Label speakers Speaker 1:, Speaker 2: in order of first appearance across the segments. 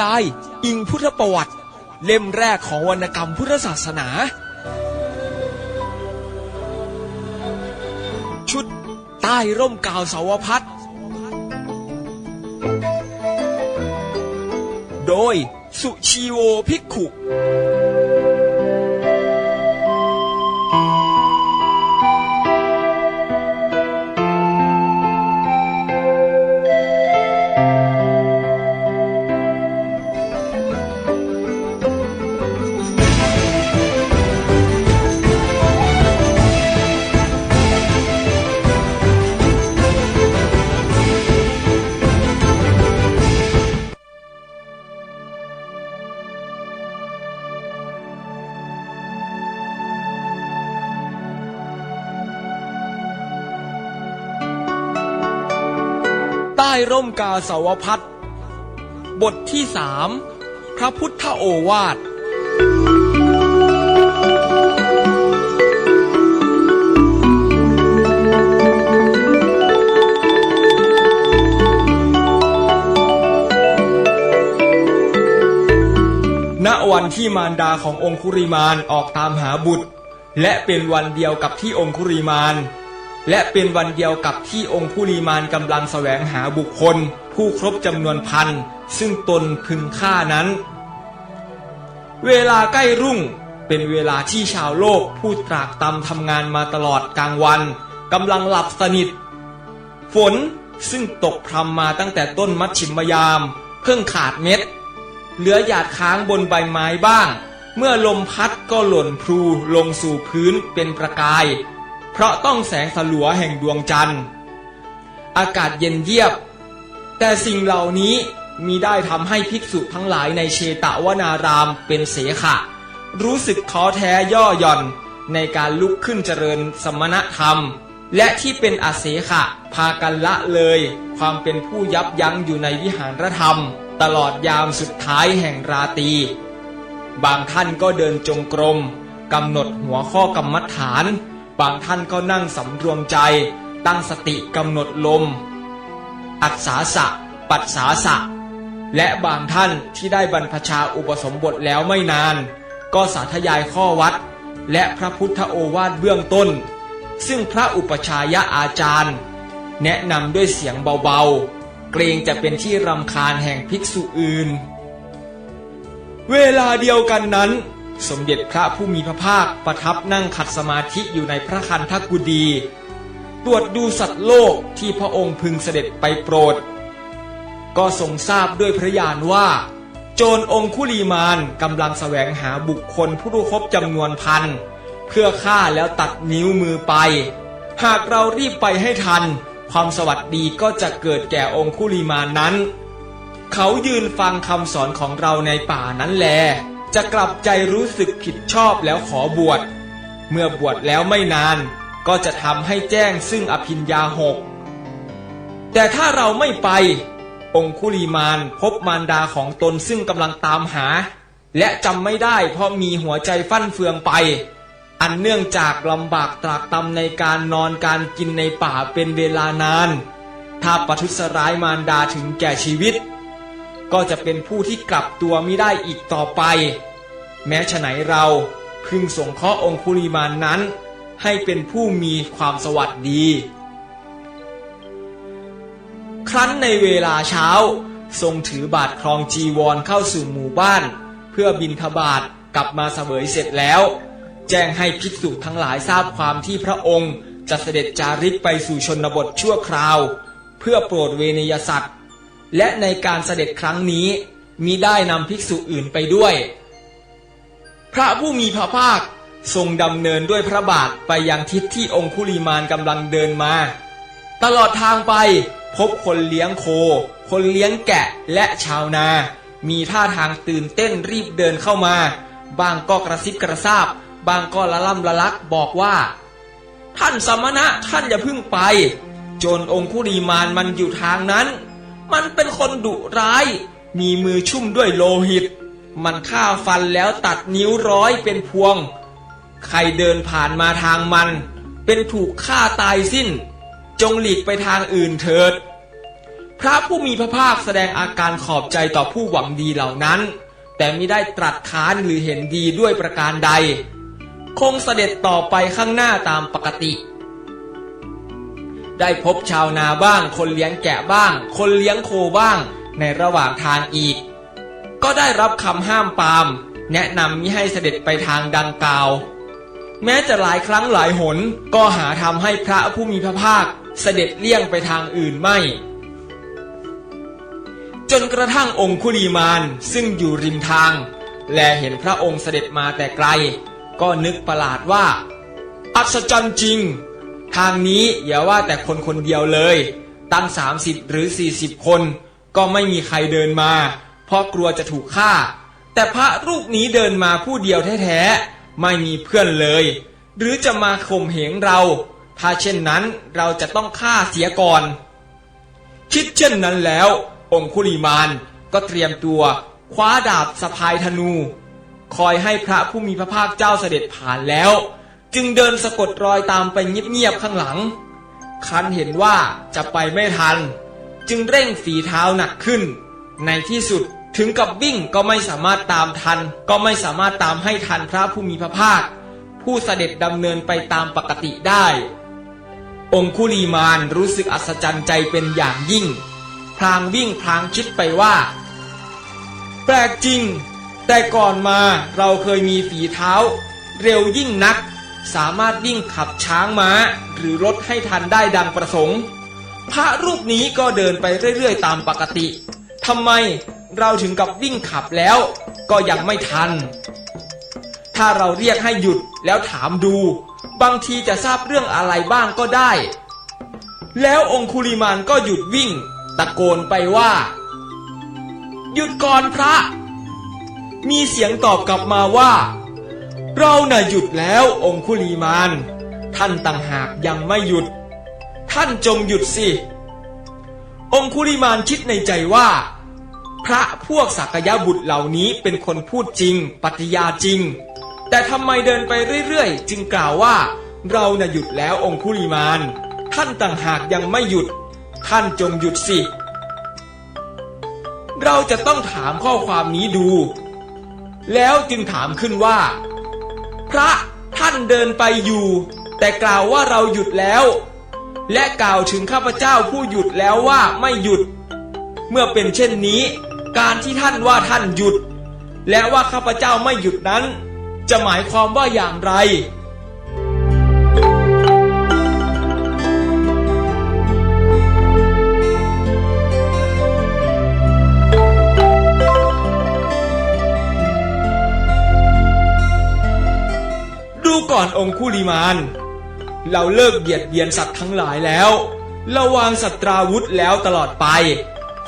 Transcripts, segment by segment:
Speaker 1: ยาย อิงพุทธประวัติ เล่มแรกของวรรณกรรมพุทธศาสนา ชุดใต้ร่มกาวสาวพัดโดยสุชีโวภิกขุ ใต้ร่มกาสาวพัดบทที่สามพระพุทธโอวาท ณวันที่มารดาขององคุริมานออกตามหาบุตร และเป็นวันเดียวกับที่องคุริมาน และเป็นวันเดียวกับที่องคุริมานกำลังแสวงหาบุคคล ผู้ครบจำนวนพันซึ่งตนพึงฆ่านั้น เวลาใกล้รุ่งเป็นเวลาที่ชาวโลกผู้ตรากตำทำงานมาตลอดกลางวันกำลังหลับสนิท ฝนซึ่งตกพรำมาตั้งแต่ต้นมัชชิมยาม เพิ่งขาดเม็ด เหลือหยาดค้างบนใบไม้บ้าง เมื่อลมพัดก็หล่นพลูลงสู่พื้นเป็นประกาย ราะต้องแสงสลัวแห่งดวงจันทร์ อากาศเย็นเยียบ แต่สิ่งเหล่านี้มีได้ทำให้ภิกษุทั้งหลายในเชตวนารามเป็นเสขะ รู้สึกท้อแท้ย่อหย่อนในการลุกขึ้นเจริญสมณธรรม และที่เป็นอาเสขะ พากันละเลย ความเป็นผู้ยับยั้งอยู่ในวิหารธรรม ตลอดยามสุดท้ายแห่งราตรีบางท่านก็เดินจงกรมกำหนดหัวข้อกรรมฐาน บางท่านก็นั่งสำรวมใจ ตั้งสติกำหนดลม อักษาสะ ปัสสาสะ และบางท่านที่ได้บรรพชาอุปสมบทแล้วไม่นาน ก็สาธยายข้อวัด และพระพุทธโอวาทเบื้องต้น ซึ่งพระอุปชายะอาจารย์ แนะนำด้วยเสียงเบาๆ เกรงจะเป็นที่รำคาญแห่งภิกษุอื่น เวลาเดียวกันนั้น สมเด็จพระผู้มีพระภาคประทับนั่งขัดสมาธิอยู่ในพระคันธกุดี ตรวจดูสัตว์โลกที่พระองค์พึงเสด็จไปโปรด ก็ทรงทราบด้วยพระญาณว่า โจรองคุลีมานกำลังแสวงหาบุคคลผู้รู้ครบจำนวนพัน เพื่อฆ่าแล้วตัดนิ้วมือไป หากเรารีบไปให้ทัน ความสวัสดีก็จะเกิดแก่องคุลีมานนั้น เขายืนฟังคำสอนของเราในป่านั้นแล จะกลับใจรู้สึกผิดชอบแล้วขอบวช เมื่อบวชแล้วไม่นาน ก็จะทำให้แจ้งซึ่งอภิญญาหก แต่ถ้าเราไม่ไป องคุลีมานพบมารดาของตนซึ่งกำลังตามหา และจำไม่ได้เพราะมีหัวใจฟั่นเฟืองไป อันเนื่องจากลำบากตรากตรำในการนอนการกินในป่าเป็นเวลานาน ถ้าปทุษร้ายมารดาถึงแก่ชีวิต ก็จะเป็นผู้ที่กลับตัวไม่ได้อีกต่อไป แม้ฉะไหนเราพึงสงเคราะห์องคุลีมานนั้น ให้เป็นผู้มีความสวัสดี ครั้นในเวลาเช้า ทรงถือบาทครองจีวรเข้าสู่หมู่บ้าน เพื่อบินทบาทกลับมาเสวยเสร็จแล้ว แจ้งให้ภิกษุทั้งหลายทราบความที่พระองค์จะเสด็จจาริกไปสู่ชนบทชั่วคราว เพื่อโปรดเวนยสัตว์ และในการเสด็จครั้งนี้มิได้นำภิกษุอื่นไปด้วย พระผู้มีพระภาคทรงดำเนินด้วยพระบาทไปยังทิศที่องคุลีมานกำลังเดินมา ตลอดทางไปพบคนเลี้ยงโค คนเลี้ยงแกะและชาวนา มีท่าทางตื่นเต้นรีบเดินเข้ามา บางก็กระซิบกระซาบ บางก็ละล่ำละลักบอกว่า ท่านสมณะท่านอย่าพึ่งไปจรองคุลีมานมันอยู่ทางนั้น มันเป็นคนดุร้าย มีมือชุ่มด้วยโลหิต มันฆ่าฟันแล้วตัดนิ้วร้อยเป็นพวง ใครเดินผ่านมาทางมัน เป็นถูกฆ่าตายสิ้น จงหลีกไปทางอื่นเถิด พระผู้มีพระภาคแสดงอาการขอบใจต่อผู้หวังดีเหล่านั้น แต่ไม่ได้ตรัสค้านหรือเห็นดีด้วยประการใด คงเสด็จต่อไปข้างหน้าตามปกติ ได้พบชาวนาบ้าง คนเลี้ยงแกะบ้าง คนเลี้ยงโคบ้าง ในระหว่างทางอีก ก็ได้รับคำห้ามปาม แนะนำมิให้เสด็จไปทางดังกล่าว แม้จะหลายครั้งหลายหนก็หาทำให้พระผู้มีพระภาคเสด็จเลี่ยงไปทางอื่นไม่ จนกระทั่งองคุลีมานซึ่งอยู่ริมทาง และเห็นพระองค์เสด็จมาแต่ไกล ก็นึกประหลาดว่า อัศจรรย์จริง ทางนี้อย่าว่าแต่คนคนเดียวเลย ตั้ง 30 หรือ 40 คน ก็ไม่มีใครเดินมา เพราะกลัวจะถูกฆ่า แต่พระรูปนี้เดินมาผู้เดียวแท้ๆ ไม่มีเพื่อนเลย หรือจะมาข่มเหงเรา ถ้าเช่นนั้นเราจะต้องฆ่าเสียก่อน คิดเช่นนั้นแล้ว องคุลีมานก็เตรียมตัวคว้าดาบสะพายธนู คอยให้พระผู้มีพระภาคเจ้าเสด็จผ่านแล้ว จึงเดินสะกดรอยตามไปเงียบๆข้างหลัง คันเห็นว่าจะไปไม่ทัน จึงเร่งฝีเท้าหนักขึ้น ในที่สุดถึงกับวิ่งก็ไม่สามารถตามทัน ก็ไม่สามารถตามให้ทันพระผู้มีพระภาค ผู้เสด็จดำเนินไปตามปกติได้ องคุลีมานรู้สึกอัศจรรย์ใจเป็นอย่างยิ่ง พลางวิ่งพลางคิดไปว่า แปลกจริง แต่ก่อนมาเราเคยมีฝีเท้า เร็วยิ่งนัก สามารถวิ่งขับช้างม้า หรือรถให้ทันได้ดังประสงค์ พระรูปนี้ก็เดินไปเรื่อยๆ ตามปกติทำไมเราถึงกับวิ่งขับแล้ว ก็ยังไม่ทัน ถ้าเราเรียกให้หยุดแล้วถามดู บางทีจะทราบเรื่องอะไรบ้างก็ได้ แล้วองคุลิมานก็หยุดวิ่ง ตะโกนไปว่า หยุดก่อนพระ มีเสียงตอบกลับมาว่า เราน่ะหยุดแล้วองคุลีมาน ท่านต่างหากยังไม่หยุด ท่านจงหยุดสิ องคุลิมานคิดในใจว่า พระพวกสักยะบุตรเหล่านี้เป็นคนพูดจริง ปฏิญาจริง แต่ทำไมเดินไปเรื่อยๆ จึงกล่าวว่า เราน่ะหยุดแล้วองคุลีมาน ท่านต่างหากยังไม่หยุด ท่านจงหยุดสิ เราจะต้องถามข้อความนี้ดู แล้วจึงถามขึ้นว่า พระท่านเดินไปอยู่ แต่กล่าวว่าเราหยุดแล้ว และกล่าวถึงข้าพเจ้าผู้หยุดแล้วว่าไม่หยุด เมื่อเป็นเช่นนี้ การที่ท่านว่าท่านหยุด และว่าข้าพเจ้าไม่หยุดนั้น จะหมายความว่าอย่างไร ก่อนองคุลิมาน เราเลิกเบียดเบียนสัตว์ทั้งหลายแล้วเราวางสัตราวุธแล้วตลอดไป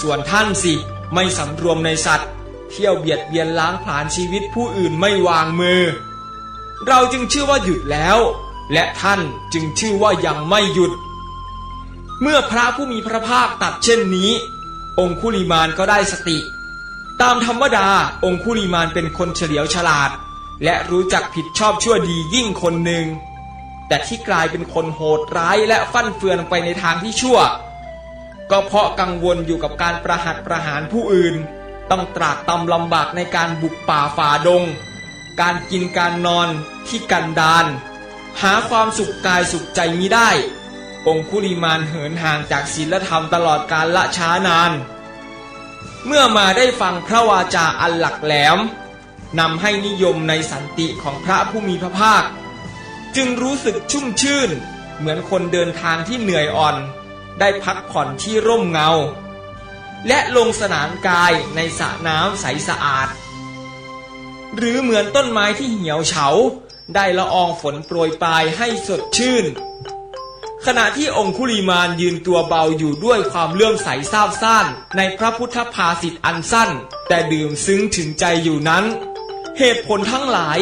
Speaker 1: ส่วนท่านสิไม่สำรวมในสัตว์ เที่ยวเบียดเบียนล้างผลาญชีวิตผู้อื่นไม่วางมือ เราจึงชื่อว่าหยุดแล้ว และท่านจึงชื่อว่ายังไม่หยุด เมื่อพระผู้มีพระภาคตัดเช่นนี้ องคุลิมานก็ได้สติ ตามธรรมดาองคุลิมานเป็นคนเฉลียวฉลาด และรู้จักผิดชอบชั่วดียิ่งคนหนึ่ง แต่ที่กลายเป็นคนโหดร้ายและฟั่นเฟือนไปในทางที่ชั่ว ก็เพราะกังวลอยู่กับการประหัตประหารผู้อื่น ต้องตรากตำลำบากในการบุกป่าฝ่าดง การกินการนอนที่กันดาน หาความสุขกายสุขใจมิได้ องคุลิมานเหินห่างจากศีลธรรมตลอดกาลละช้านาน เมื่อมาได้ฟังพระวาจาอันหลักแหลม นำให้นิยมในสันติของพระผู้มีพระภาค จึงรู้สึกชุ่มชื่น เหมือนคนเดินทางที่เหนื่อยอ่อน ได้พักผ่อนที่ร่มเงา และลงสนานกายในสระน้ำใสสะอาด หรือเหมือนต้นไม้ที่เหี่ยวเฉา ได้ละอองฝนโปรยปลายให้สดชื่น ขณะที่องคุลีมานยืนตัวเบาอยู่ด้วยความเลื่อมใสซาบซ่านในพระพุทธภาษิตอันสั้น แต่ดื่มซึ้งถึงใจอยู่นั้น เหตุผลทั้งหลาย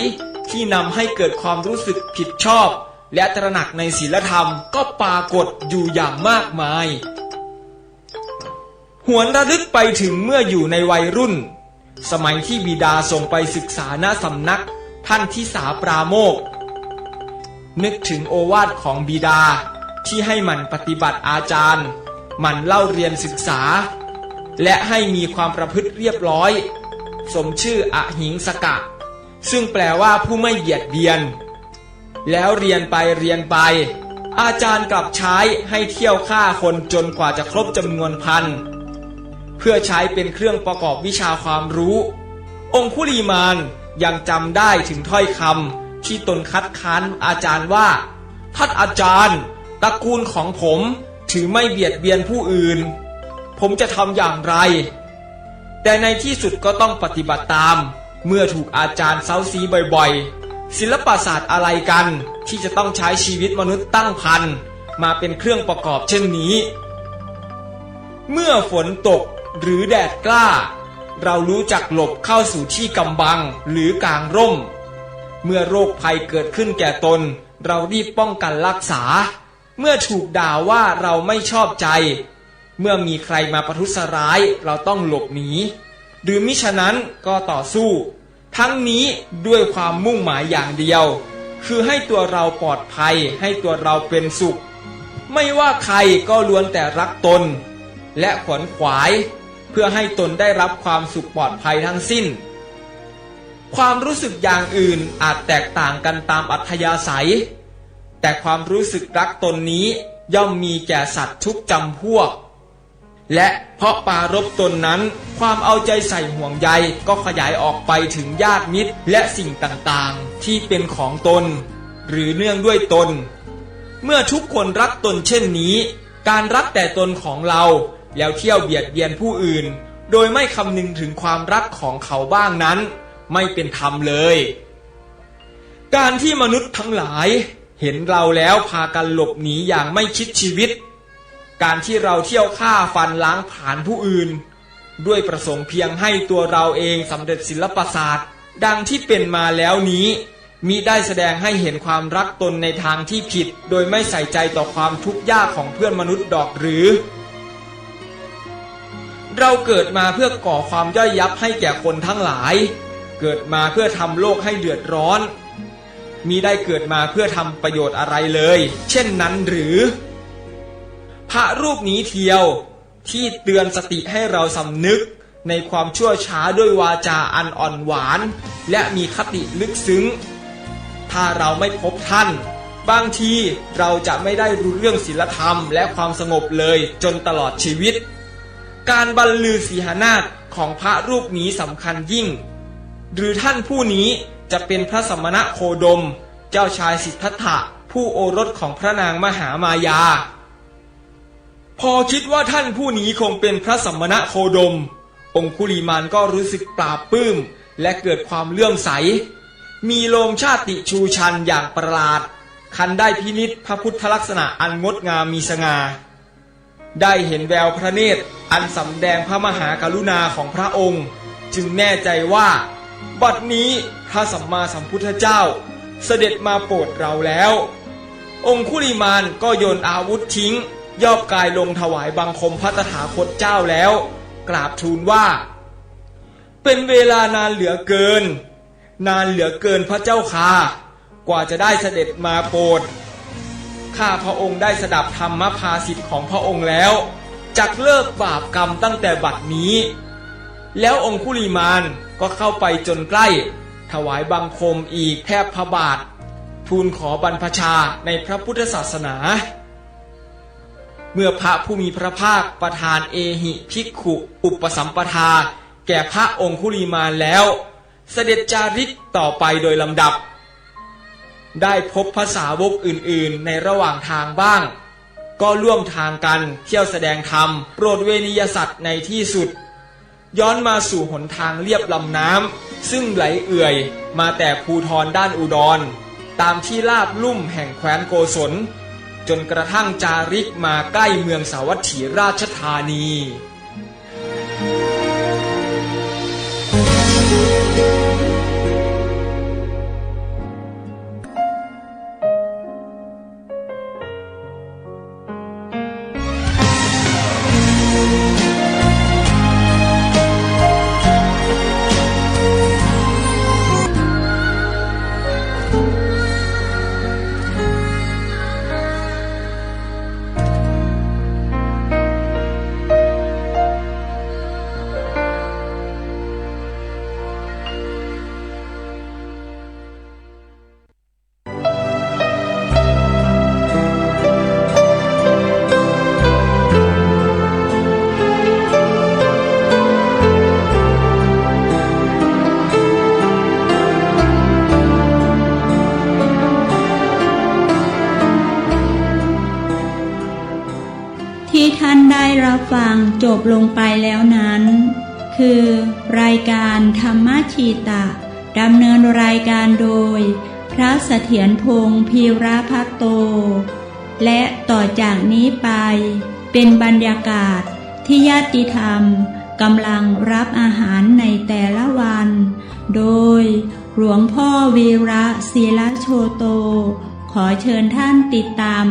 Speaker 1: ที่นำให้เกิดความรู้สึกผิดชอบ และตระหนักในศีลธรรมก็ปรากฏอยู่อย่างมากมาย หวนระลึกไปถึงเมื่ออยู่ในวัยรุ่น สมัยที่บิดาส่งไปศึกษาณสำนักท่านทิสาปราโมก นึกถึงโอวาทของบิดาที่ให้มันปฏิบัติอาจารย์ มันเล่าเรียนศึกษา และให้มีความประพฤติเรียบร้อย สมชื่ออหิงสกะ ซึ่งแปลว่าผู้ไม่เบียดเบียน แล้วเรียนไปเรียนไป อาจารย์กลับใช้ให้เที่ยวฆ่าคนจนกว่าจะครบจำนวนพัน เพื่อใช้เป็นเครื่องประกอบวิชาความรู้ องคุลีมานยังจำได้ถึงถ้อยคำที่ตนคัดค้านอาจารย์ว่าท่านอาจารย์ตระกูลของผมถือไม่เบียดเบียนผู้อื่น ผมจะทำอย่างไร แต่ในที่สุดก็ต้องปฏิบัติตาม เมื่อถูกอาจารย์เซาซีบ่อยๆ ศิลปศาสตร์อะไรกันที่จะต้องใช้ชีวิตมนุษย์ตั้งพันมาเป็นเครื่องประกอบเช่นนี้ เมื่อฝนตกหรือแดดกล้า เรารู้จักหลบเข้าสู่ที่กำบังหรือกลางร่ม เมื่อโรคภัยเกิดขึ้นแก่ตน เรารีบป้องกันรักษา เมื่อถูกด่าว่าเราไม่ชอบใจ เมื่อมีใครมาประทุษร้ายเราต้องหลบหนีหรือมิฉะนั้นก็ต่อสู้ ทั้งนี้ด้วยความมุ่งหมายอย่างเดียว คือให้ตัวเราปลอดภัยให้ตัวเราเป็นสุข ไม่ว่าใครก็ล้วนแต่รักตน และขวนขวาย เพื่อให้ตนได้รับความสุขปลอดภัยทั้งสิ้น ความรู้สึกอย่างอื่นอาจแตกต่างกันตามอัธยาศัย แต่ความรู้สึกรักตนนี้ย่อมมีแก่สัตว์ทุกจำพวก และเพราะปารบตนนั้น ความเอาใจใส่ห่วงใยก็ขยายออกไปถึงญาติมิตรและสิ่งต่างๆ ที่เป็นของตน หรือเนื่องด้วยตน เมื่อทุกคนรักตนเช่นนี้ การรักแต่ตนของเรา แล้วเที่ยวเบียดเบียนผู้อื่น โดยไม่คำนึงถึงความรักของเขาบ้างนั้น ไม่เป็นธรรมเลย การที่มนุษย์ทั้งหลาย เห็นเราแล้วพากันหลบหนีอย่างไม่คิดชีวิต การที่เราเที่ยวฆ่าฟันล้างผ่านผู้อื่น ด้วยประสงค์เพียงให้ตัวเราเองสำเร็จศิลปศาสตร์ ดังที่เป็นมาแล้วนี้มิได้แสดงให้เห็นความรักตนในทางที่ผิด โดยไม่ใส่ใจต่อความทุกข์ยากของเพื่อนมนุษย์ดอกหรือ เราเกิดมาเพื่อก่อความย่อยยับให้แก่คนทั้งหลาย เกิดมาเพื่อทำโลกให้เดือดร้อนมีได้เกิดมาเพื่อทำประโยชน์อะไรเลย เช่นนั้นหรือ พระรูปนี้เทียวที่เตือนสติให้เราสำนึกในความชั่วช้าด้วยวาจาอันอ่อนหวาน และมีคติลึกซึ้ง ถ้าเราไม่พบท่าน บางทีเราจะไม่ได้รู้เรื่องศีลธรรมและความสงบเลยจนตลอดชีวิต การบรรลือสีหนาฏของพระรูปนี้สำคัญยิ่ง หรือท่านผู้นี้จะเป็นพระสมณะโคดม เจ้าชายสิทธัตถะผู้โอรสของพระนางมหามายา พอคิดว่าท่านผู้นี้คงเป็นพระสัมณะโคดม องคุลีมานก็รู้สึกปราบปลื้ม และเกิดความเลื่อมใส มีโลมชาติชูชันอย่างประหลาด คันได้พินิษพระพุทธลักษณะอันงดงามมีสง่าได้เห็นแววพระเนตรอันสำแดงพระมหากรุณาของพระองค์ จึงแน่ใจว่า บัดนี้พระสัมมาสัมพุทธเจ้า เสด็จมาโปรดเราแล้ว องคุลิมานก็โยนอาวุธทิ้ง ย่อบกายลงถวายบังคมพระตถาคตเจ้าแล้ว กราบทูลว่า เป็นเวลานานเหลือเกิน นานเหลือเกินพระเจ้าค่ะ กว่าจะได้เสด็จมาโปรดข้าพระองค์ได้สดับธรรมภาสิทธิ์ของพระองค์แล้วจักเลิกบาปกรรมตั้งแต่บัดนี้ แล้วองคุลีมานก็เข้าไปจนใกล้ ถวายบังคมอีกแทบพระบาท ทูลขอบรรพชาในพระพุทธศาสนา เมื่อพระผู้มีพระภาคประทานเอหิภิกขุอุปสัมปทา แก่พระองคุลีมาแล้ว เสด็จจาริกต่อไปโดยลำดับ ได้พบภาษาวกอื่นๆ ในระหว่างทางบ้าง ก็ร่วมทางกันเที่ยวแสดงธรรม โปรดเวนิยสัตว์ในที่สุด ย้อนมาสู่หนทางเรียบลำน้ำซึ่งไหลเอื่อยมาแต่ภูทรด้านอุดร ตามที่ลาบลุ่มแห่งแคว้นโกศล จนกระทั่งจาริกมาใกล้เมืองสาวัตถีราชธานี
Speaker 2: ที่ท่านได้รับฟังจบลงไปแล้วนั้น คือ รายการธรรมชีตะดำเนินรายการโดย พระเสถียรพงศ์พีระพัตโต และต่อจากนี้ไป เป็นบรรยากาศที่ญาติธรรมกำลังรับอาหารในแต่ละวัน โดยหลวงพ่อวีระศิลโชโต ขอเชิญท่านติดตาม